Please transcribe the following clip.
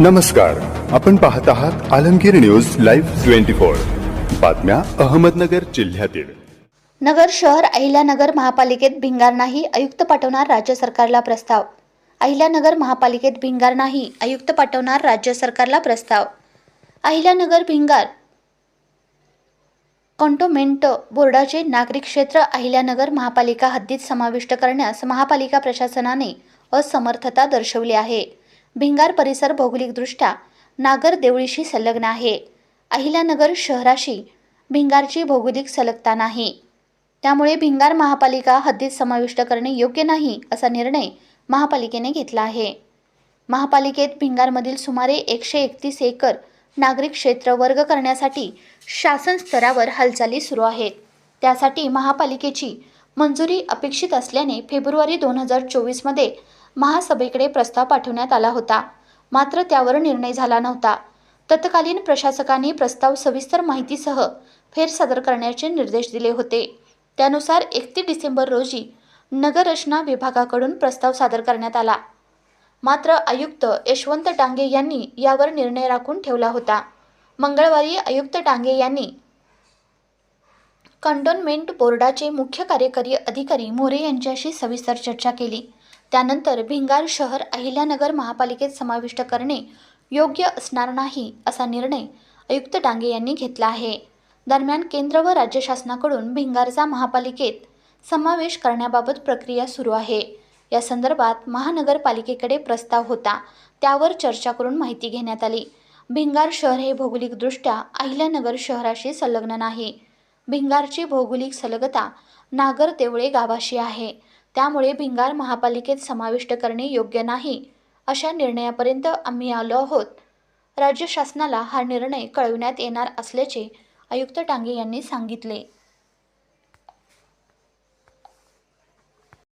नमस्कार. आपण पाहत आहात Alamgir news live twenty four. बातम्या अहमदनगर जिल्ह्यातील. नगर शहर अहिल्यानगर महापालिकेत भिंगार नाही आयुक्त पाठवणार राज्य सरकारला प्रस्ताव. अहिल्यानगर महापालिकेत भिंगार नाही आयुक्त पाठवणार राज्य सरकारला प्रस्ताव. अहिल्यानगर भिंगार. कॉन्टोमेंट बोर्डाचे नागरिक क्षेत्र अहिल्यानगर महापालिका हद्दीत समाविष्ट करण्यास महापालिका प्रशासनाने असमर्थता दर्शवली आहे. भिंगार परिसर भौगोलिकदृष्ट्या नागर देवळीशी संलग्न आहे. अहिल्यानगर शहराशी भिंगारची भौगोलिक सलगता नाही. त्यामुळे भिंगार महापालिका हद्दीत समाविष्ट करणे योग्य नाही असा निर्णय महापालिकेने घेतला आहे. महापालिकेत भिंगारमधील सुमारे एकशे एकतीस एकर नागरिक क्षेत्र वर्ग करण्यासाठी शासन स्तरावर हालचाली सुरू आहेत. त्यासाठी महापालिकेची मंजुरी अपेक्षित असल्याने फेब्रुवारी दोन हजार चोवीसमध्ये महासभेकडे प्रस्ताव पाठवण्यात आला होता. मात्र त्यावर निर्णय झाला नव्हता. तत्कालीन प्रशासकांनी प्रस्ताव सविस्तर माहितीसह फेर सादर करण्याचे निर्देश दिले होते. त्यानुसार एकतीस डिसेंबर रोजी नगररचना विभागाकडून प्रस्ताव सादर करण्यात आला. मात्र आयुक्त यशवंत डांगे यांनी यावर निर्णय राखून ठेवला होता. मंगळवारी आयुक्त डांगे यांनी कंटोनमेंट बोर्डाचे मुख्य कार्यकारी अधिकारी मोरे यांच्याशी सविस्तर चर्चा केली. त्यानंतर भिंगार शहर अहिल्यानगर महापालिकेत समाविष्ट करणे योग्य असणार नाही असा निर्णय आयुक्त डांगे यांनी घेतला आहे. दरम्यान केंद्र व राज्य शासनाकडून भिंगारचा महापालिकेत समावेश करण्याबाबत प्रक्रिया सुरू आहे. या संदर्भात महानगरपालिकेकडे प्रस्ताव होता. त्यावर चर्चा करून माहिती घेण्यात आली. भिंगार शहर हे भौगोलिकदृष्ट्या अहिल्यानगर शहराशी संलग्न नाही. भिंगारची भौगोलिक सलगता नागर देवळे गावाशी आहे. त्यामुळे भिंगार महापालिकेत समाविष्ट करणे योग्य नाही अशा निर्णयापर्यंत आम्ही आलो आहोत. राज्य शासनाला हा निर्णय कळविण्यात येणार असल्याचे आयुक्त टांगे यांनी सांगितले.